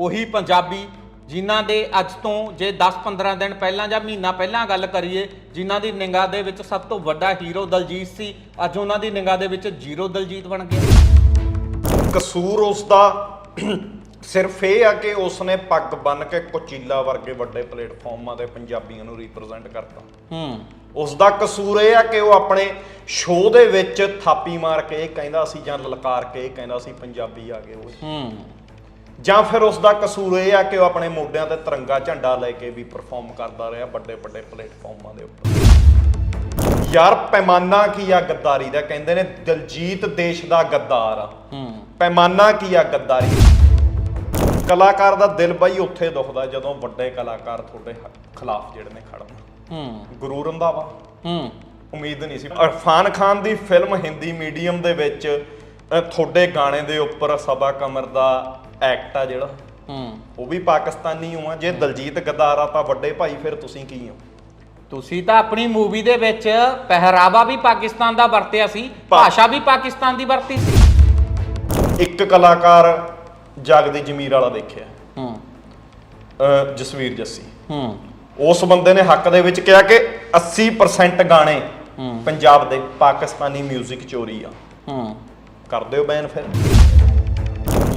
ਉਹੀ ਪੰਜਾਬੀ ਜਿਨ੍ਹਾਂ ਦੇ ਅੱਜ ਤੋਂ ਜੇ 10-15 ਦਿਨ ਪਹਿਲਾਂ ਜਾਂ ਮਹੀਨਾ ਪਹਿਲਾਂ ਗੱਲ ਕਰੀਏ ਜਿਨ੍ਹਾਂ ਦੀ ਨਿਗਾਹ ਦੇ ਵਿੱਚ ਸਭ ਤੋਂ ਵੱਡਾ ਹੀਰੋ ਦਲਜੀਤ ਸੀ ਅੱਜ ਉਹਨਾਂ ਦੀ ਨਿਗਾਹ ਦੇ ਵਿੱਚ ਜ਼ੀਰੋ ਦਲਜੀਤ ਬਣ ਗਿਆ। ਕਸੂਰ ਉਸ ਦਾ ਸਿਰਫ ਇਹ ਆ ਕਿ ਉਸ ਨੇ ਪੱਗ ਬੰਨ ਕੇ ਕੋਚੀਲਾ ਵਰਗੇ ਵੱਡੇ ਪਲੇਟਫਾਰਮਾਂ ਤੇ ਪੰਜਾਬੀਆਂ ਨੂੰ ਰਿਪਰੈਜ਼ੈਂਟ ਕਰਤਾ। ਹੂੰ। ਉਸ ਦਾ ਕਸੂਰ ਇਹ ਆ ਕਿ ਉਹ ਆਪਣੇ ਸ਼ੋਅ ਦੇ ਵਿੱਚ ਥਾਪੀ ਮਾਰ ਕੇ ਇਹ ਕਹਿੰਦਾ ਸੀ ਜਾਂ ਲਲਕਾਰ ਕੇ ਇਹ ਕਹਿੰਦਾ ਸੀ ਪੰਜਾਬੀ ਆ ਗਏ ਓਏ ਹੂੰ। ਜਾਂ ਫਿਰ ਉਸ ਦਾ ਕਸੂਰ ਇਹ ਆ ਕਿ ਉਹ ਆਪਣੇ ਮੋਢਿਆਂ ਤੇ ਤਿਰੰਗਾ ਝੰਡਾ ਲੈ ਕੇ ਵੀ ਪਰਫਾਰਮ ਕਰਦਾ ਰਿਹਾ ਵੱਡੇ ਵੱਡੇ ਪਲੇਟਫਾਰਮਾਂ ਦੇ ਉੱਪਰ। ਯਾਰ ਪੈਮਾਨਾ ਕੀ ਆ ਗੱਦਾਰੀ ਦਾ? ਕਹਿੰਦੇ ਨੇ ਦਿਲਜੀਤ ਦੇਸ਼ ਦਾ ਗੱਦਾਰ ਆ। ਹੂੰ। ਪੈਮਾਨਾ ਕੀ ਆ ਗੱਦਾਰੀ? ਕਲਾਕਾਰ ਦਾ ਦਿਲ ਬਾਈ ਉੱਥੇ ਦੁਖਦਾ ਜਦੋਂ ਵੱਡੇ ਕਲਾਕਾਰ ਤੁਹਾਡੇ ਖਿਲਾਫ ਜਿਹੜੇ ਨੇ ਖੜਨ। ਹੂੰ। ਗੁਰੂ ਰੰਧਾਵਾ। ਹੂੰ। ਉਮੀਦ ਨਹੀਂ ਸੀ। ਇਰਫਾਨ ਖਾਨ ਦੀ ਫਿਲਮ ਹਿੰਦੀ ਮੀਡੀਅਮ ਦੇ ਵਿੱਚ ਤੁਹਾਡੇ ਗਾਣੇ ਦੇ ਉੱਪਰ ਸਬਾ ਕਮਰ ਦਾ ਐਕਟ ਆ ਜਿਹੜਾ। ਹੂੰ। ਉਹ ਵੀ ਪਾਕਿਸਤਾਨੀ ਹੋ ਆ। ਜੇ ਦਲਜੀਤ ਗੱਦਾਰ ਆ ਤਾਂ ਵੱਡੇ ਭਾਈ ਫਿਰ ਤੁਸੀਂ ਕੀ ਹੋ ਤੁਸੀਂ ਤਾਂ ਆਪਣੀ ਮੂਵੀ ਦੇ ਵਿੱਚ ਪਹਿਰਾਵਾ ਵੀ ਪਾਕਿਸਤਾਨ ਦਾ ਵਰਤਿਆ ਸੀ ਭਾਸ਼ਾ ਵੀ ਪਾਕਿਸਤਾਨ ਦੀ ਵਰਤੀ ਸੀ। ਇੱਕ ਕਲਾਕਾਰ ਜਗ ਦੀ ਜ਼ਮੀਰ ਵਾਲਾ ਦੇਖਿਆ। ਹੂੰ। ਅ, ਜਸਵੀਰ ਜੱਸੀ। ਹੂੰ। ਉਸ ਬੰਦੇ ਨੇ ਹੱਕ ਦੇ ਵਿੱਚ ਕਿਹਾ ਕਿ 80% ਗਾਣੇ। ਪੰਜਾਬ ਦੇ ਪਾਕਿਸਤਾਨੀ 뮤직 ਚੋਰੀ ਆ। ਹੂੰ। ਕਰ ਦਿਓ ਬੈਨ ਫਿਰ।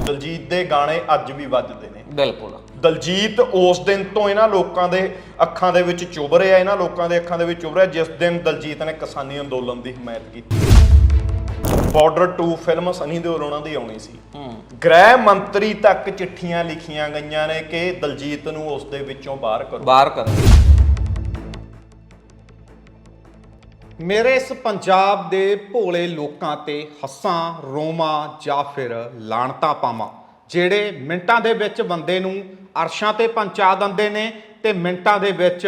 ਦਲਜੀਤ ਦੇ ਗਾਣੇ ਅੱਜ ਵੀ ਵੱਜਦੇ ਨੇ। ਬਿਲਕੁਲ। ਦਲਜੀਤ ਉਸ ਦਿਨ ਤੋਂ ਇਹਨਾਂ ਲੋਕਾਂ ਦੇ ਅੱਖਾਂ ਦੇ ਵਿੱਚ ਚੁਭ ਰਿਹਾ ਇਹਨਾਂ ਲੋਕਾਂ ਦੇ ਅੱਖਾਂ ਦੇ ਵਿੱਚ ਚੁਭ ਰਿਹਾ ਜਿਸ ਦਿਨ ਦਲਜੀਤ ਨੇ ਕਿਸਾਨੀ ਅੰਦੋਲਨ ਦੀ ਹਮਾਇਤ ਕੀਤੀ। ਬਾਰਡਰ 2 ਫਿਲਮ ਸਨੀ ਦਿਓਲ ਉਹਨਾਂ ਦੀ ਆਉਣੀ ਸੀ। ਗ੍ਰਹਿ ਮੰਤਰੀ ਤੱਕ ਚਿੱਠੀਆਂ ਲਿਖੀਆਂ ਗਈਆਂ ਨੇ ਕਿ ਦਲਜੀਤ ਨੂੰ ਉਸ ਦੇ ਵਿੱਚੋਂ ਬਾਹਰ ਕਰੋ। ਬਾਹਰ ਕਰੋ। ਮੇਰੇ ਇਸ ਪੰਜਾਬ ਦੇ ਭੋਲੇ ਲੋਕਾਂ ਤੇ ਹੱਸਾਂ, ਰੋਵਾਂ ਜਾਂ ਫਿਰ ਲਾਣਤਾ ਪਾਵਾਂ, ਜਿਹੜੇ ਮਿੰਟਾਂ ਦੇ ਵਿੱਚ ਬੰਦੇ ਨੂੰ ਅਰਸ਼ਾਂ ਤੇ ਪਹੁੰਚਾ ਦਿੰਦੇ ਨੇ ਤੇ ਮਿੰਟਾਂ ਦੇ ਵਿੱਚ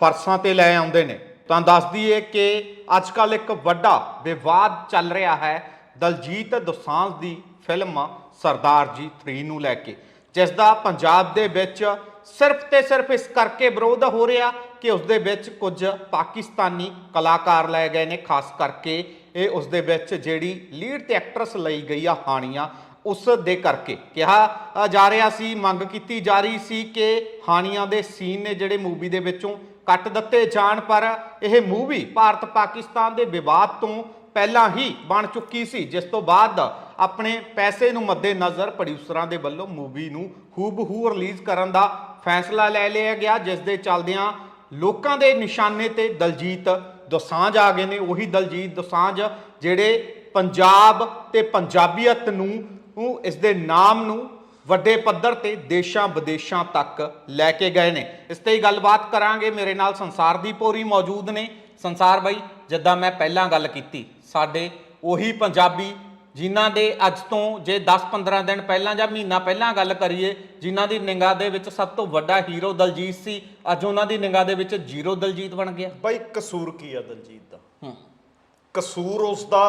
ਫਰਸਾਂ ਤੇ ਲੈ ਆਉਂਦੇ ਨੇ। ਤਾਂ ਦੱਸ ਦਈਏ ਕਿ ਅੱਜ ਕੱਲ ਇੱਕ ਵੱਡਾ ਵਿਵਾਦ ਚੱਲ ਰਿਹਾ ਹੈ ਦਲਜੀਤ ਦੋਸਾਂਝ ਦੀ ਫਿਲਮ ਸਰਦਾਰ ਜੀ 3 ਨੂੰ ਲੈ ਕੇ, ਜਿਸ ਦਾ ਪੰਜਾਬ ਦੇ ਵਿੱਚ ਸਿਰਫ ਤੇ ਸਿਰਫ ਇਸ ਕਰਕੇ ਵਿਰੋਧ ਹੋ ਰਿਹਾ ਕਿ ਉਸ ਦੇ ਵਿੱਚ ਕੁਝ ਪਾਕਿਸਤਾਨੀ ਕਲਾਕਾਰ ਲਏ ਗਏ ਨੇ, ਖਾਸ ਕਰਕੇ ਇਹ ਉਸ ਦੇ ਵਿੱਚ ਜਿਹੜੀ ਲੀਡ ਤੇ ਐਕਟਰਸ ਲਈ ਗਈ ਆ ਹਾਨੀਆਂ ਉਸ ਦੇ ਕਰਕੇ। ਕਿਹਾ ਜਾ ਰਿਹਾ ਸੀ, ਮੰਗ ਕੀਤੀ ਜਾ ਰਹੀ ਸੀ ਕਿ ਹਾਨੀਆਂ ਦੇ ਸੀਨ ਨੇ ਜਿਹੜੇ ਮੂਵੀ ਦੇ ਵਿੱਚੋਂ ਕੱਟ ਦਿੱਤੇ ਜਾਣ, ਪਰ ਇਹ ਮੂਵੀ ਭਾਰਤ ਪਾਕਿਸਤਾਨ ਦੇ ਵਿਵਾਦ ਤੋਂ ਪਹਿਲਾਂ ਹੀ ਬਣ ਚੁੱਕੀ ਸੀ, ਜਿਸ ਤੋਂ ਬਾਅਦ ਆਪਣੇ ਪੈਸੇ ਨੂੰ ਮੱਦੇ ਨਜ਼ਰ ਪ੍ਰੋਡਿਊਸਰਾਂ ਦੇ ਵੱਲੋਂ ਮੂਵੀ ਨੂੰ ਹੂਬਹੂ ਰਿਲੀਜ਼ ਕਰਨ ਦਾ ਫੈਸਲਾ ਲੈ ਲਿਆ ਗਿਆ, ਜਿਸ ਦੇ ਚੱਲਦਿਆਂ ਲੋਕਾਂ ਦੇ ਨਿਸ਼ਾਨੇ ਤੇ ਦਲਜੀਤ ਦੋਸਾਂਝ ਆ ਗਏ ਨੇ, ਉਹੀ ਦਲਜੀਤ ਦੋਸਾਂਝ ਜਿਹੜੇ ਪੰਜਾਬ ਤੇ ਪੰਜਾਬੀਅਤ ਨੂੰ ਇਸ ਦੇ ਨਾਮ ਨੂੰ ਵੱਡੇ ਪੱਧਰ ਤੇ ਦੇਸ਼ਾਂ ਵਿਦੇਸ਼ਾਂ ਤੱਕ ਲੈ ਕੇ ਗਏ ਨੇ। ਇਸ ਤੇ ਹੀ ਗੱਲਬਾਤ ਕਰਾਂਗੇ। ਮੇਰੇ ਨਾਲ ਸੰਸਾਰ ਦੀ ਪੋਰੀ ਮੌਜੂਦ ਨੇ। ਸੰਸਾਰ ਬਾਈ, ਜਿੱਦਾਂ ਮੈਂ ਪਹਿਲਾਂ ਗੱਲ ਕੀਤੀ, ਸਾਡੇ ਉਹੀ ਪੰਜਾਬੀ ਜਿਨ੍ਹਾਂ ਦੇ ਅੱਜ ਤੋਂ ਜੇ 10-15 ਦਿਨ ਪਹਿਲਾਂ ਜਾਂ ਮਹੀਨਾ ਪਹਿਲਾਂ ਗੱਲ ਕਰੀਏ ਜਿਨ੍ਹਾਂ ਦੀ ਨਿਗਾਹ ਦੇ ਵਿੱਚ ਸਭ ਤੋਂ ਵੱਡਾ ਹੀਰੋ ਦਲਜੀਤ ਸੀ ਅੱਜ ਉਹਨਾਂ ਦੀ ਨਿਗਾਹ ਦੇ ਵਿੱਚ ਜ਼ੀਰੋ ਦਲਜੀਤ ਬਣ ਗਿਆ। ਬਾਈ ਕਸੂਰ ਕੀ ਆ ਦਲਜੀਤ ਦਾ? ਕਸੂਰ ਉਸ ਦਾ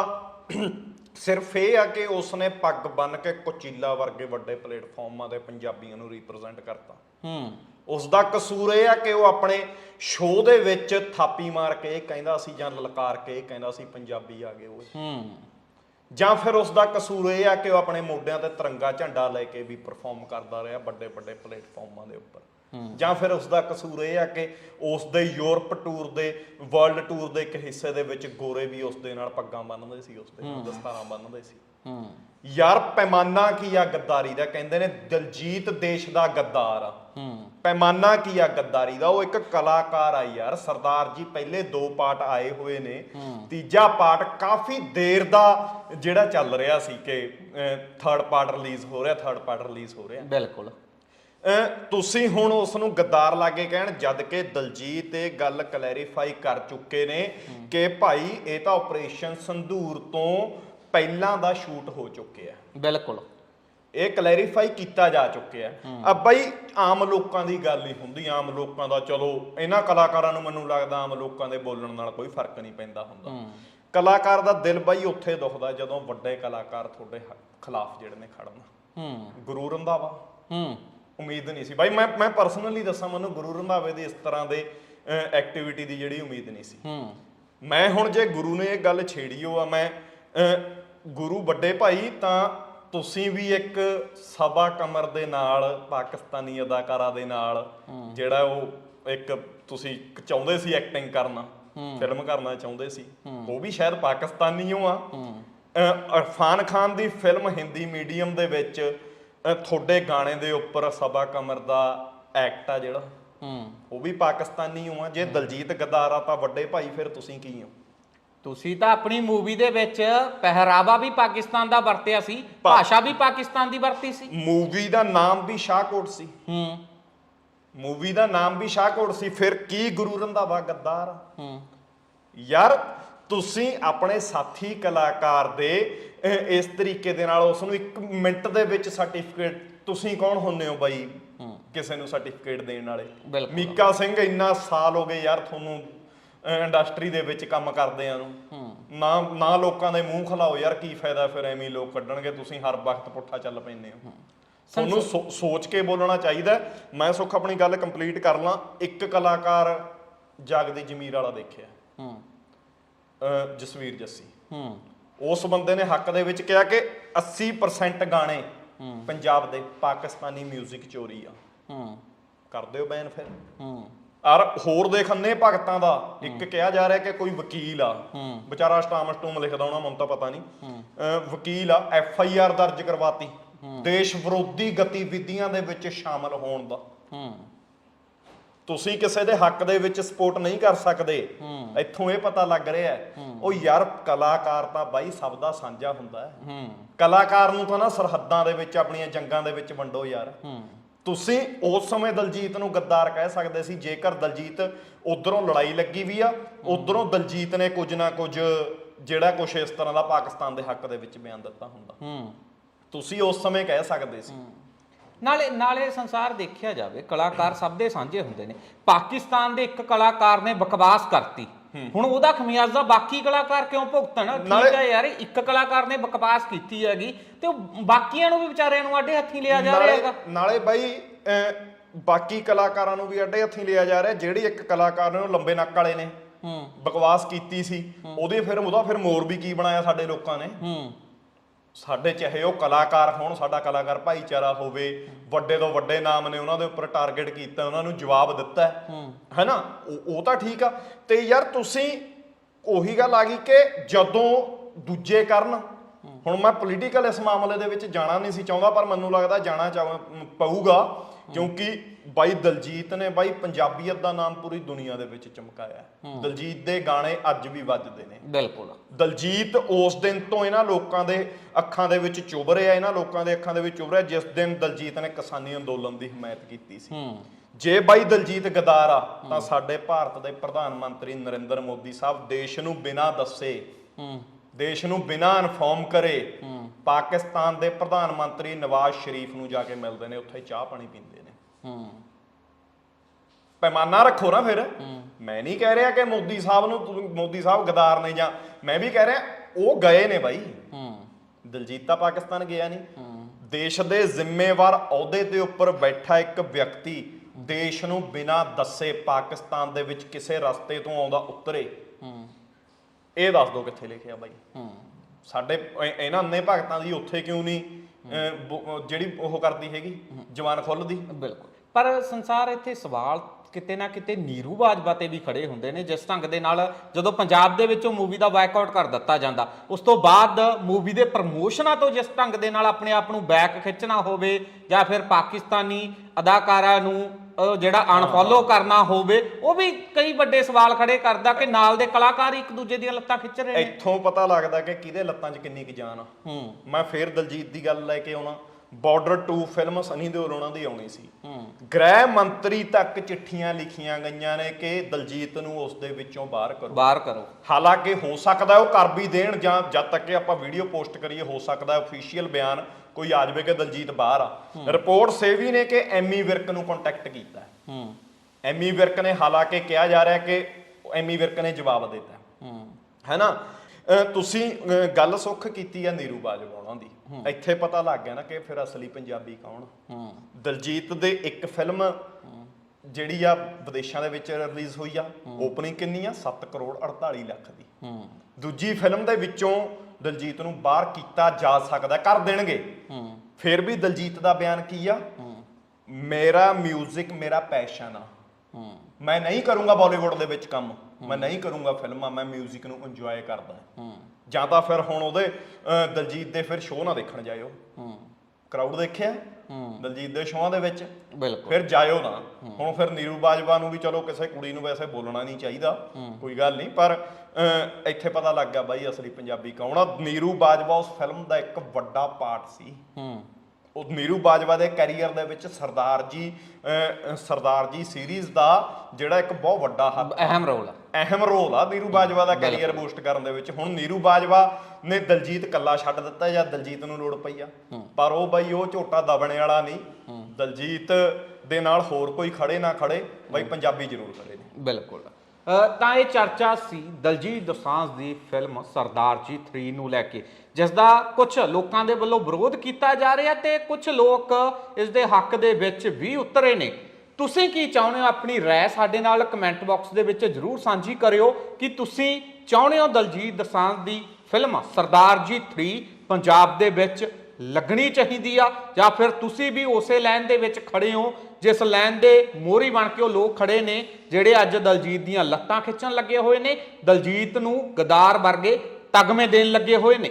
ਸਿਰਫ ਇਹ ਆ ਕਿ ਉਸ ਨੇ ਪੱਗ ਬੰਨ ਕੇ ਕੋਚੀਲਾ ਵਰਗੇ ਵੱਡੇ ਪਲੇਟਫਾਰਮਾਂ ਤੇ ਪੰਜਾਬੀਆਂ ਨੂੰ ਰਿਪਰੈਜ਼ੈਂਟ ਕਰਤਾ। ਹੂੰ। ਉਸ ਦਾ ਕਸੂਰ ਇਹ ਆ ਕਿ ਉਹ ਆਪਣੇ ਸ਼ੋਅ ਦੇ ਵਿੱਚ ਥਾਪੀ ਮਾਰ ਕੇ ਇਹ ਕਹਿੰਦਾ ਸੀ ਜਾਂ ਲਲਕਾਰ ਕੇ ਇਹ ਕਹਿੰਦਾ ਸੀ ਪੰਜਾਬੀ ਆ ਗਏ ਓਏ ਹੂੰ। ਜਾਂ ਫਿਰ ਉਸ ਦਾ ਕਸੂਰ ਇਹ ਆ ਕਿ ਉਹ ਆਪਣੇ ਮੋਢਿਆਂ ਤੇ ਤਿਰੰਗਾ ਝੰਡਾ ਲੈ ਕੇ ਵੀ ਪਰਫਾਰਮ ਕਰਦਾ ਰਿਹਾ ਵੱਡੇ ਵੱਡੇ ਪਲੇਟਫਾਰਮਾਂ ਦੇ ਉੱਪਰ। ਜਾਂ ਫਿਰ ਉਸ ਦਾ ਕਸੂਰ ਇਹ ਆ ਕਿ ਉਸ ਦੇ ਯੂਰਪ ਟੂਰ ਦੇ ਵਰਲਡ ਟੂਰ ਦੇ ਇੱਕ ਹਿੱਸੇ ਦੇ ਵਿੱਚ ਗੋਰੇ ਵੀ ਉਸ ਦੇ ਨਾਲ ਪੱਗਾਂ ਬੰਨ੍ਹਦੇ ਸੀ ਉਸ ਦੇ ਨਾਲ ਦਸਤਾਰਾਂ ਬੰਨ੍ਹਦੇ ਸੀ। ਹੂੰ। ਯਾਰ ਪੈਮਾਨਾ ਕੀ ਆ ਗੱਦਾਰੀ ਦਾ? ਕਹਿੰਦੇ ਨੇ ਦਿਲਜੀਤ ਦੇਸ਼ ਦਾ ਗੱਦਾਰ ਆ। ਹੂੰ। ਪੈਮਾਨਾ ਕੀ ਆ ਗੱਦਾਰੀ ਦਾ? ਉਹ ਇੱਕ ਕਲਾਕਾਰ ਆ ਯਾਰ ਸਰਦਾਰ ਜੀ ਪਹਿਲੇ ਦੋ ਪਾਰਟ ਆਏ ਹੋਏ ਨੇ। ਤੀਜਾ ਪਾਰਟ ਕਾਫੀ ਦੇਰ ਦਾ ਜਿਹੜਾ ਚੱਲ ਰਿਹਾ ਸੀ ਕਿ ਥਰਡ ਪਾਰਟ ਰਿਲੀਜ਼ ਹੋ ਰਿਹਾ ਥਰਡ ਪਾਰਟ ਰਿਲੀਜ਼ ਹੋ ਰਿਹਾ। ਬਿਲਕੁਲ। ਤੁਸੀਂ ਹੁਣ ਉਸ ਨੂੰ ਗੱਦਾਰ ਲਾਗੇ ਕਹਿਣ ਜਦ ਕਿ ਦਲਜੀਤ ਇਹ ਗੱਲ ਕਲੈਰੀਫਾਈ ਕਰ ਚੁੱਕੇ ਨੇ ਕਿ ਭਾਈ ਇਹ ਤਾਂ ਆਪਰੇਸ਼ਨ ਸੰਧੂਰ ਤੋਂ ਪਹਿਲਾਂ ਦਾ ਸ਼ੂਟ ਹੋ ਚੁੱਕਿਆ ਬਿਲਕੁਲ। ਇਹ ਕਲੈਰੀਫਾਈ ਕੀਤਾ ਜਾ ਚੁੱਕਿਆ ਆ ਬਈ ਆਮ ਲੋਕਾਂ ਦੀ ਗੱਲ ਨਹੀਂ ਹੁੰਦੀ। ਆਮ ਲੋਕਾਂ ਦਾ ਚਲੋ ਇਹਨਾਂ ਕਲਾਕਾਰਾਂ ਨੂੰ ਮੈਨੂੰ ਲੱਗਦਾ ਆਮ ਲੋਕਾਂ ਦੇ ਬੋਲਣ ਨਾਲ ਕੋਈ ਫ਼ਰਕ ਨਹੀਂ ਪੈਂਦਾ ਹੁੰਦਾ। ਕਲਾਕਾਰ ਦਾ ਦਿਲ ਬਈ ਉੱਥੇ ਦੁਖਦਾ ਜਦੋਂ ਵੱਡੇ ਕਲਾਕਾਰ ਤੁਹਾਡੇ ਹ- ਖਿਲਾਫ ਜਿਹੜੇ ਨੇ ਖੜਨ। ਹੂੰ। ਗੁਰੂ ਰੰਧਾਵਾ। ਹੂੰ। ਉਮੀਦ ਨਹੀਂ ਸੀ। ਬਾਈ ਮੈਂ ਮੈਂ ਪਰਸਨਲੀ ਦੱਸਾਂ ਮੈਨੂੰ ਗੁਰੂ ਰੰਧਾਵੇ ਦੀ ਇਸ ਤਰ੍ਹਾਂ ਦੇ ਐਕਟੀਵਿਟੀ ਦੀ ਜਿਹੜੀ ਉਮੀਦ ਨਹੀਂ ਸੀ। ਹੂੰ। ਮੈਂ ਹੁਣ ਜੇ ਗੁਰੂ ਨੇ ਇਹ ਗੱਲ ਛੇੜੀ ਹੋ ਆ ਮੈਂ ਗੁਰੂ ਵੱਡੇ ਭਾਈ ਤਾਂ ਤੁਸੀਂ ਵੀ ਇੱਕ ਸਬਾ ਕਮਰ ਦੇ ਨਾਲ ਪਾਕਿਸਤਾਨੀ ਅਦਾਕਾਰਾ ਦੇ ਨਾਲ ਜਿਹੜਾ ਉਹ ਇੱਕ ਤੁਸੀਂ ਚਾਹੁੰਦੇ ਸੀ ਐਕਟਿੰਗ ਕਰਨਾ ਫਿਲਮ ਕਰਨਾ ਚਾਹੁੰਦੇ ਸੀ ਉਹ ਵੀ ਸ਼ਾਇਦ ਪਾਕਿਸਤਾਨੀ ਹੋ ਆ। ਅ, ਇਰਫਾਨ ਖਾਨ ਦੀ ਫਿਲਮ ਹਿੰਦੀ ਮੀਡੀਅਮ ਦੇ ਵਿੱਚ ਤੁਹਾਡੇ ਗਾਣੇ ਦੇ ਉੱਪਰ ਸਬਾ ਕਮਰ ਦਾ ਐਕਟ ਆ ਜਿਹੜਾ। ਉਹ ਵੀ ਪਾਕਿਸਤਾਨੀ ਹੋ ਆ। ਜੇ ਦਲਜੀਤ ਗਦਾਰਾ ਤਾਂ ਵੱਡੇ ਭਾਈ ਫਿਰ ਤੁਸੀਂ ਕੀ ਹੋ ਤੁਸੀਂ ਤਾਂ ਆਪਣੀ ਮੂਵੀ ਦੇ ਵਿੱਚ ਪਹਿਰਾਵਾ ਵੀ ਪਾਕਿਸਤਾਨ ਦਾ ਵਰਤਿਆ ਸੀ ਭਾਸ਼ਾ ਵੀ ਪਾਕਿਸਤਾਨ ਦੀ ਵਰਤੀ ਸੀ। ਮੂਵੀ ਦਾ ਨਾਮ ਵੀ ਸ਼ਾਹਕੋਟ ਸੀ। ਹੂੰ। ਮੂਵੀ ਦਾ ਨਾਮ ਵੀ ਸ਼ਾਹਕੋਟ ਸੀ ਫਿਰ ਕੀ ਗੁਰੂ ਰੰਧਾਵਾ ਗੱਦਾਰ? ਆ? ਹੂੰ। ਯਾਰ ਤੁਸੀਂ ਆਪਣੇ ਸਾਥੀ ਕਲਾਕਾਰ ਦੇ ਅਹ, ਇਸ ਤਰੀਕੇ ਦੇ ਨਾਲ ਉਸ ਨੂੰ 1 ਮਿੰਟ ਦੇ ਵਿੱਚ ਸਰਟੀਫਿਕੇਟ ਤੁਸੀਂ ਕੌਣ ਹੁੰਨੇ ਹੋ ਬਾਈ ਕਿਸੇ ਨੂੰ ਸਰਟੀਫਿਕੇਟ ਦੇਣ ਵਾਲੇ? ਬਿਲਕੁਲ। ਮੀਕਾ ਸਿੰਘ ਇੰਨਾ ਸਾਲ ਹੋ ਗਏ ਯਾਰ ਤੁਹਾਨੂੰ ਇੰਡਸਟਰੀ ਦੇ ਵਿੱਚ ਕੰਮ ਕਰਦਿਆਂ ਨੂੰ। ਨਾ ਨਾ ਲੋਕਾਂ ਦੇ ਮੂੰਹ ਖਲਾਓ ਯਾਰ ਕੀ ਫਾਇਦਾ ਫਿਰ ਐਵੇਂ ਲੋਕ ਕੱਢਣਗੇ ਤੁਸੀਂ ਹਰ ਵਕਤ ਪੁੱਠਾ ਚੱਲ ਪੈਂਦੇ ਹੋ। ਤੁਹਾਨੂੰ ਸੋਚ ਕੇ ਬੋਲਣਾ ਚਾਹੀਦਾ। ਮੈਂ ਸੁੱਖ ਆਪਣੀ ਗੱਲ ਕੰਪਲੀਟ ਕਰ ਲਾਂ। ਇੱਕ ਕਲਾਕਾਰ ਜਗਦੀ ਜਮੀਰ ਵਾਲਾ ਦੇਖਿਆ। ਹੂੰ। ਜਸਵੀਰ ਜੱਸੀ। ਹੂੰ। ਉਸ ਬੰਦੇ ਨੇ ਹੱਕ ਦੇ ਵਿੱਚ ਕਿਹਾ ਕਿ 80% ਗਾਣੇ ਪੰਜਾਬ ਦੇ ਪਾਕਿਸਤਾਨੀ 뮤직 ਚੋਰੀ ਆ। ਹੂੰ। ਕਰ ਦਿਓ ਬੈਨ ਫਿਰ। ਹੂੰ। ਔਰ ਹੋਰ ਦੇ ਖੰਨੇ ਭਗਤਾਂ ਦਾ। ਇੱਕ ਕਿਹਾ ਜਾ ਰਿਹਾ ਕਿ ਕੋਈ ਵਕੀਲ ਆ। ਵਿਚਾਰਾ ਸਟਾਮ ਸਟੂਮ ਲਿਖਦਾ ਹੋਣਾ ਮੈਨੂੰ ਤਾਂ ਪਤਾ ਨਹੀਂ। ਵਕੀਲ ਆ ਐਫ ਆਈ ਆਰ ਦਰਜ ਕਰਵਾਤੀ। ਦੇਸ਼ ਵਿਰੋਧੀ ਗਤੀਵਿਧੀਆਂ ਦੇ ਵਿੱਚ ਸ਼ਾਮਲ ਹੋਣ ਦਾ। ਤੁਸੀਂ ਕਿਸੇ ਦੇ ਹੱਕ ਦੇ ਵਿੱਚ ਸਪੋਰਟ ਨਹੀਂ ਕਰ ਸਕਦੇ। ਇੱਥੋਂ ਇਹ ਪਤਾ ਲੱਗ ਰਿਹਾ ਉਹ ਯਾਰ ਕਲਾਕਾਰ ਤਾਂ ਬਾਈ ਸਭ ਦਾ ਸਾਂਝਾ ਹੁੰਦਾ ਹੈ। ਕਲਾਕਾਰ ਨੂੰ ਤਾਂ ਨਾ ਸਰਹੱਦਾਂ ਦੇ ਵਿੱਚ ਆਪਣੀਆਂ ਜੰਗਾਂ ਦੇ ਵਿੱਚ ਵੰਡੋ ਯਾਰ। ਤੁਸੀਂ ਉਸ ਸਮੇਂ ਦਲਜੀਤ ਨੂੰ ਗੱਦਾਰ ਕਹਿ ਸਕਦੇ ਸੀ ਜੇਕਰ ਦਲਜੀਤ ਉਧਰੋਂ ਲੜਾਈ ਲੱਗੀ ਵੀ ਆ ਉਧਰੋਂ ਦਲਜੀਤ ਨੇ ਕੁਝ ਨਾ ਕੁਝ ਜਿਹੜਾ ਕੁਝ ਇਸ ਤਰ੍ਹਾਂ ਦਾ ਪਾਕਿਸਤਾਨ ਦੇ ਹੱਕ ਦੇ ਵਿੱਚ ਬਿਆਨ ਦਿੱਤਾ ਹੁੰਦਾ। ਹੂੰ। ਤੁਸੀਂ ਉਸ ਸਮੇਂ ਕਹਿ ਸਕਦੇ ਸੀ। ਨਾਲੇ ਨਾਲੇ ਸੰਸਾਰ ਦੇਖਿਆ ਜਾਵੇ ਕਲਾਕਾਰ ਸਭ ਦੇ ਸਾਂਝੇ ਹੁੰਦੇ ਨੇ। ਪਾਕਿਸਤਾਨ ਦੇ ਇੱਕ ਕਲਾਕਾਰ ਨੇ ਬਕਵਾਸ ਕਰਤੀ। ਹੁਣ ਉਹਦਾ ਖਮਿਆਜ਼ਾ ਬਾਕੀ ਕਲਾਕਾਰ ਕਿਉਂ ਭੁਗਤਣ? ਠੀਕ ਹੈ ਯਾਰ ਇੱਕ ਕਲਾਕਾਰ ਨੇ ਬਕਵਾਸ ਕੀਤੀ ਹੈਗੀ ਤੇ ਉਹ ਬਾਕੀਆਂ ਨੂੰ ਵੀ ਵਿਚਾਰਿਆਂ ਨੂੰ ਆਡੇ ਹੱਥੀਂ ਲਿਆ ਜਾ ਰਿਹਾ ਹੈਗਾ। ਨਾਲੇ ਬਾਈ ਬਾਕੀ ਕਲਾਕਾਰਾਂ ਨੂੰ ਵੀ ਅੱਡੇ ਹੱਥੀਂ ਲਿਆ ਜਾ ਰਿਹਾ ਜਿਹੜੀ ਇੱਕ ਕਲਾਕਾਰ ਨੇ ਉਹ ਲੰਬੇ ਨੱਕ ਵਾਲੇ ਨੇ। ਹੂੰ। ਬਕਵਾਸ ਕੀਤੀ ਸੀ। ਉਹਦੇ ਫਿਰ ਉਹਦਾ ਫਿਰ ਮੋਰ ਵੀ ਕੀ ਬਣਾਇਆ ਸਾਡੇ ਲੋਕਾਂ ਨੇ? ਹੂੰ। ਸਾਡੇ ਚਾਹੇ ਉਹ ਕਲਾਕਾਰ ਹੋਣ ਸਾਡਾ ਕਲਾਕਾਰ ਭਾਈਚਾਰਾ ਹੋਵੇ ਵੱਡੇ ਤੋਂ ਵੱਡੇ ਨਾਮ ਨੇ ਉਹਨਾਂ ਦੇ ਉੱਪਰ ਟਾਰਗੇਟ ਕੀਤਾ ਉਹਨਾਂ ਨੂੰ ਜਵਾਬ ਦਿੱਤਾ ਹੈ। ਹੈਨਾ? ਉਹ ਤਾਂ ਠੀਕ ਆ। ਤੇ ਯਾਰ ਤੁਸੀਂ ਉਹੀ ਗੱਲ ਆ ਗਈ ਕਿ ਜਦੋਂ ਦੂਜੇ ਕਰਨ ਹੁਣ ਮੈਂ ਪੋਲੀਟੀਕਲ ਇਸ ਮਾਮਲੇ ਦੇ ਵਿੱਚ ਜਾਣਾ ਨਹੀਂ ਸੀ ਚਾਹੁੰਦਾ ਪਰ ਮੈਨੂੰ ਲੱਗਦਾ ਜਾਣਾ ਚਾਹ ਪਊਗਾ। ਕਿਉਂਕਿ ਬਾਈ ਦਲਜੀਤ ਨੇ ਬਾਈ ਪੰਜਾਬੀਅਤ ਦਾ ਨਾਮ ਪੂਰੀ ਦੁਨੀਆ ਦੇ ਵਿੱਚ ਚਮਕਾਇਆ। ਦਲਜੀਤ ਦੇ ਗਾਣੇ ਅੱਜ ਵੀ ਵੱਜਦੇ ਨੇ। ਬਿਲਕੁਲ। ਦਲਜੀਤ ਉਸ ਦਿਨ ਤੋਂ ਇਹਨਾਂ ਲੋਕਾਂ ਦੇ ਅੱਖਾਂ ਦੇ ਵਿੱਚ ਚੁਭ ਰਿਹਾ ਇਹਨਾਂ ਲੋਕਾਂ ਦੇ ਅੱਖਾਂ ਦੇ ਵਿੱਚ ਚੁਭ ਰਿਹਾ ਜਿਸ ਦਿਨ ਦਲਜੀਤ ਨੇ ਕਿਸਾਨੀ ਅੰਦੋਲਨ ਦੀ ਹਮਾਇਤ ਕੀਤੀ ਸੀ। ਜੇ ਬਾਈ ਦਲਜੀਤ ਗਦਾਰ ਆ ਤਾਂ ਸਾਡੇ ਭਾਰਤ ਦੇ ਪ੍ਰਧਾਨ ਮੰਤਰੀ ਨਰਿੰਦਰ ਮੋਦੀ ਸਾਹਿਬ ਦੇਸ਼ ਨੂੰ ਬਿਨਾਂ ਦੱਸੇ ਦੇਸ਼ ਨੂੰ ਬਿਨਾਂ ਇਨਫੋਰਮ ਕਰੇ ਪਾਕਿਸਤਾਨ ਦੇ ਪ੍ਰਧਾਨ ਮੰਤਰੀ ਨਵਾਜ਼ ਸ਼ਰੀਫ ਨੂੰ ਜਾ ਕੇ ਮਿਲਦੇ ਨੇ ਉੱਥੇ ਚਾਹ ਪਾਣੀ ਪੀਂਦੇ ਨੇ। ਹੂੰ। ਪੈਮਾਨਾ ਰੱਖੋ ਨਾ ਫਿਰ। ਮੈਂ ਨਹੀਂ ਕਹਿ ਰਿਹਾ ਕਿ ਮੋਦੀ ਸਾਹਿਬ ਨੂੰ ਮੋਦੀ ਸਾਹਿਬ ਗਦਾਰ ਨੇ ਜਾਂ ਮੈਂ ਵੀ ਕਹਿ ਰਿਹਾ ਉਹ ਗਏ ਨੇ ਬਾਈ। ਹੂੰ। ਦਲਜੀਤ ਤਾਂ ਪਾਕਿਸਤਾਨ ਗਿਆ ਨਹੀਂ। ਦੇਸ਼ ਦੇ ਜ਼ਿੰਮੇਵਾਰ ਅਹੁਦੇ ਦੇ ਉੱਪਰ ਬੈਠਾ ਇੱਕ ਵਿਅਕਤੀ ਦੇਸ਼ ਨੂੰ ਬਿਨਾਂ ਦੱਸੇ ਪਾਕਿਸਤਾਨ ਦੇ ਵਿੱਚ ਕਿਸੇ ਰਸਤੇ ਤੋਂ ਆਉਂਦਾ ਉਤਰੇ। ਇਹ ਦੱਸ ਦਿਓ ਕਿੱਥੇ ਲਿਖਿਆ ਬਾਈ। ਹੂੰ। ਸਾਡੇ ਇਹ- ਇਹਨਾਂ ਅੰਨੇ ਭਗਤਾਂ ਦੀ ਉੱਥੇ ਕਿਉਂ ਨਹੀਂ ਅਹ, ਬ- ਜਿਹੜੀ ਉਹ ਕਰਦੀ ਹੈਗੀ ਜਵਾਨ ਖੁੱਲਦੀ। ਬਿਲਕੁਲ। ਪਰ ਸੰਸਾਰ ਇੱਥੇ ਸਵਾਲ ਕਿਤੇ ਨਾ ਕਿਤੇ ਨੀਰੂ ਬਾਜਵਾ ਤੇ ਵੀ ਖੜੇ ਹੁੰਦੇ ਨੇ ਜਿਸ ਢੰਗ ਦੇ ਨਾਲ ਜਦੋਂ ਪੰਜਾਬ ਦੇ ਵਿੱਚੋਂ ਮੂਵੀ ਦਾ ਬਾਈਕਾਟ ਕਰ ਦਿੱਤਾ ਜਾਂਦਾ ਉਸ ਤੋਂ ਬਾਅਦ ਮੂਵੀ ਦੇ ਪ੍ਰਮੋਸ਼ਨਾਂ ਤੋਂ ਜਿਸ ਢੰਗ ਦੇ ਨਾਲ ਆਪਣੇ ਆਪ ਨੂੰ ਬੈਕ ਖਿੱਚਣਾ ਹੋਵੇ ਜਾਂ ਫਿਰ ਪਾਕਿਸਤਾਨੀ ਅਦਾਕਾਰਾਂ ਨੂੰ ਜਿਹੜਾ ਅਨਫੋਲੋ ਕਰਨਾ ਹੋਵੇ ਉਹ ਵੀ ਕਈ ਵੱਡੇ ਸਵਾਲ ਖੜੇ ਕਰਦਾ ਕਿ ਨਾਲ ਦੇ ਕਲਾਕਾਰ ਇੱਕ ਦੂਜੇ ਦੀਆਂ ਲੱਤਾਂ ਖਿੱਚ ਰਹੇ ਨੇ। ਇੱਥੋਂ ਪਤਾ ਲੱਗਦਾ ਕਿ ਕਿਹਦੇ ਲੱਤਾਂ 'ਚ ਕਿੰਨੀ ਕੁ ਜਾਨ ਆ। ਹੂੰ। ਮੈਂ ਫੇਰ ਦਲਜੀਤ ਦੀ ਗੱਲ ਲੈ ਕੇ ਆਉਣਾ। ਬਾਰਡਰ 2 ਫਿਲਮ ਸਨੀ ਦਿਓਲ ਉਹਨਾਂ ਦੀ ਆਉਣੀ ਸੀ। ਹੂੰ। ਗ੍ਰਹਿ ਮੰਤਰੀ ਤੱਕ ਚਿੱਠੀਆਂ ਲਿਖੀਆਂ ਗਈਆਂ ਨੇ ਕਿ ਦਲਜੀਤ ਨੂੰ ਉਸ ਦੇ ਵਿੱਚੋਂ ਬਾਹਰ ਕਰੋ। ਬਾਹਰ ਕਰੋ। ਹਾਲਾਂਕਿ ਹੋ ਸਕਦਾ ਉਹ ਕਰ ਵੀ ਦੇਣ ਜਾਂ ਜਦ ਤੱਕ ਕਿ ਆਪਾਂ ਵੀਡੀਓ ਪੋਸਟ ਕਰੀਏ ਹੋ ਸਕਦਾ ਅਫੀਸ਼ੀਅਲ ਬਿਆਨ ਕੋਈ ਆ ਜਾਵੇ ਕਿ ਦਲਜੀਤ ਬਾਹਰ ਆ। ਰਿਪੋਰਟ ਸੇਵੀ ਨੇ ਕਿ ਐਮੀ ਵਿਰਕ ਨੂੰ ਕੰਟੈਕਟ ਕੀਤਾ। ਐਮੀ ਵਿਰਕ ਨੇ ਹਾਲਾਂਕਿ ਕਿਹਾ ਜਾ ਰਿਹਾ ਕਿ ਐਮੀ ਵਿਰਕ ਨੇ ਜਵਾਬ ਦਿੱਤਾ। ਹੂੰ। ਹੈਨਾ ਅਹ ਤੁਸੀਂ ਗੱਲ ਸੁੱਖ ਕੀਤੀ ਆ ਨੀਰੂ ਬਾਜਵਾ ਦੀ। ਇੱਥੇ ਪਤਾ ਲੱਗ ਗਿਆ ਨਾ ਕਿ ਫਿਰ ਅਸਲੀ ਪੰਜਾਬੀ ਕੌਣ? ਦਲਜੀਤ ਦੇ ਇੱਕ ਫਿਲਮ ਜਿਹੜੀ ਆ ਵਿਦੇਸ਼ਾਂ ਦੇ ਵਿੱਚ ਰਿਲੀਜ਼ ਹੋਈ ਆ ਓਪਨਿੰਗ ਕਿੰਨੀ ਆ? 7 ਕਰੋੜ 48 ਲੱਖ ਦੀ। ਦੂਜੀ ਫਿਲਮ ਦੇ ਵਿੱਚੋਂ ਦਲਜੀਤ ਨੂੰ ਬਾਹਰ ਕੀਤਾ ਜਾ ਸਕਦਾ ਕਰ ਦੇਣਗੇ। ਫਿਰ ਵੀ ਦਲਜੀਤ ਦਾ ਬਿਆਨ ਕੀ ਆ? ਮੇਰਾ 뮤직 ਮੇਰਾ ਪੈਸ਼ਨ ਆ। ਮੈਂ ਨਹੀਂ ਕਰੂੰਗਾ ਬਾਲੀਵੁੱਡ ਦੇ ਵਿੱਚ ਕੰਮ। ਮੈਂ ਨਹੀਂ ਕਰੂੰਗਾ ਫਿਲਮਾਂ ਮੈਂ 뮤직 ਨੂੰ ਇੰਜੋਏ ਕਰਦਾ। ਹੂੰ। ਜਾਂ ਤਾਂ ਫਿਰ ਹੁਣ ਉਹਦੇ ਦਲਜੀਤ ਦੇ ਫਿਰ ਸ਼ੋਅ ਨਾ ਦੇਖਣ ਜਾਇਓ। ਹੂੰ। ਕਰਾਊਡ ਦੇਖਿਆ? ਹੂੰ। ਦਲਜੀਤ ਦੇ ਸ਼ੋਆਂ ਦੇ ਵਿੱਚ? ਬਿਲਕੁਲ। ਫਿਰ ਜਾਇਓ ਨਾ। ਹੁਣ ਫਿਰ ਨੀਰੂ ਬਾਜਵਾ ਨੂੰ ਵੀ ਚਲੋ ਕਿਸੇ ਕੁੜੀ ਨੂੰ ਵੈਸੇ ਬੋਲਣਾ ਨਹੀਂ ਚਾਹੀਦਾ। ਕੋਈ ਗੱਲ ਨਹੀਂ ਪਰ ਇੱਥੇ ਪਤਾ ਲੱਗ ਗਿਆ ਬਾਈ ਅਸਲੀ ਪੰਜਾਬੀ ਕੌਣ ਆ। ਨੀਰੂ ਬਾਜਵਾ ਉਸ ਫਿਲਮ ਦਾ ਇੱਕ ਵੱਡਾ ਪਾਰਟ ਸੀ। ਹੂੰ। ਉਹ ਨੀਰੂ ਬਾਜਵਾ ਦੇ ਕੈਰੀਅਰ ਦੇ ਵਿੱਚ ਸਰਦਾਰ ਜੀ ਸਰਦਾਰ ਜੀ ਸੀਰੀਜ਼ ਦਾ ਜਿਹੜਾ ਇੱਕ ਬਹੁਤ ਵੱਡਾ ਹੱਥ ਅਹਿਮ ਰੋਲ ਆ। ਅਹਿਮ ਰੋਲ ਆ ਨੀਰੂ ਬਾਜਵਾ ਦਾ ਕੈਰੀਅਰ ਬੂਸਟ ਕਰਨ ਦੇ ਵਿੱਚ। ਹੁਣ ਨੀਰੂ ਬਾਜਵਾ ਨੇ ਦਲਜੀਤ ਕੱਲਾ ਛੱਡ ਦਿੱਤਾ ਜਾਂ ਦਲਜੀਤ ਨੂੰ ਲੋੜ ਪਈ ਆ। ਪਰ ਉਹ ਬਾਈ ਉਹ ਝੋਟਾ ਦਬਣੇ ਵਾਲਾ ਨਹੀਂ। ਦਲਜੀਤ ਦੇ ਨਾਲ ਹੋਰ ਕੋਈ ਖੜੇ ਨਾ ਖੜੇ ਬਾਈ ਪੰਜਾਬੀ ਜ਼ਰੂਰ ਖੜੇ ਨੇ। ਬਿਲਕੁਲ। ਤਾਂ ਇਹ ਚਰਚਾ ਸੀ ਦਲਜੀਤ ਦੋਸਾਂਝ ਦੀ ਫਿਲਮ ਸਰਦਾਰ ਜੀ 3 ਨੂੰ ਲੈ ਕੇ, ਜਿਸ ਦਾ ਕੁਝ ਲੋਕਾਂ ਦੇ ਵੱਲੋਂ ਵਿਰੋਧ ਕੀਤਾ ਜਾ ਰਿਹਾ ਤੇ ਕੁਝ ਲੋਕ ਇਸ ਦੇ ਹੱਕ ਦੇ ਵਿੱਚ ਵੀ ਉਤਰੇ ਨੇ। ਤੁਸੀਂ ਕੀ ਚਾਹੁੰਦੇ ਹੋ? ਆਪਣੀ ਰਾਏ ਸਾਡੇ ਨਾਲ ਕਮੈਂਟ ਬਾਕਸ ਦੇ ਵਿੱਚ ਜਰੂਰ ਸਾਂਝੀ ਕਰਿਓ ਕਿ ਤੁਸੀਂ ਚਾਹੁੰਦੇ ਹੋ ਦਲਜੀਤ ਦੋਸਾਂਝ ਦੀ ਫਿਲਮ ਸਰਦਾਰ ਜੀ 3 ਪੰਜਾਬ ਦੇ ਵਿੱਚ ਲੱਗਣੀ ਚਾਹੀਦੀ ਆ ਜਾਂ ਫਿਰ ਤੁਸੀਂ ਵੀ ਉਸੇ ਲਾਈਨ ਦੇ ਵਿੱਚ ਖੜੇ ਹੋ ਜਿਸ ਲਾਈਨ ਦੇ ਮੋਹਰੀ ਬਣ ਕੇ ਉਹ ਲੋਕ ਖੜੇ ਨੇ, ਜਿਹੜੇ ਅੱਜ ਦਲਜੀਤ ਦੀਆਂ ਲੱਤਾਂ ਖਿੱਚਣ ਲੱਗੇ ਹੋਏ ਨੇ, ਦਲਜੀਤ ਨੂੰ ਗਦਾਰ ਵਰਗੇ ਤਗਮੇ ਦੇਣ ਲੱਗੇ ਹੋਏ ਨੇ।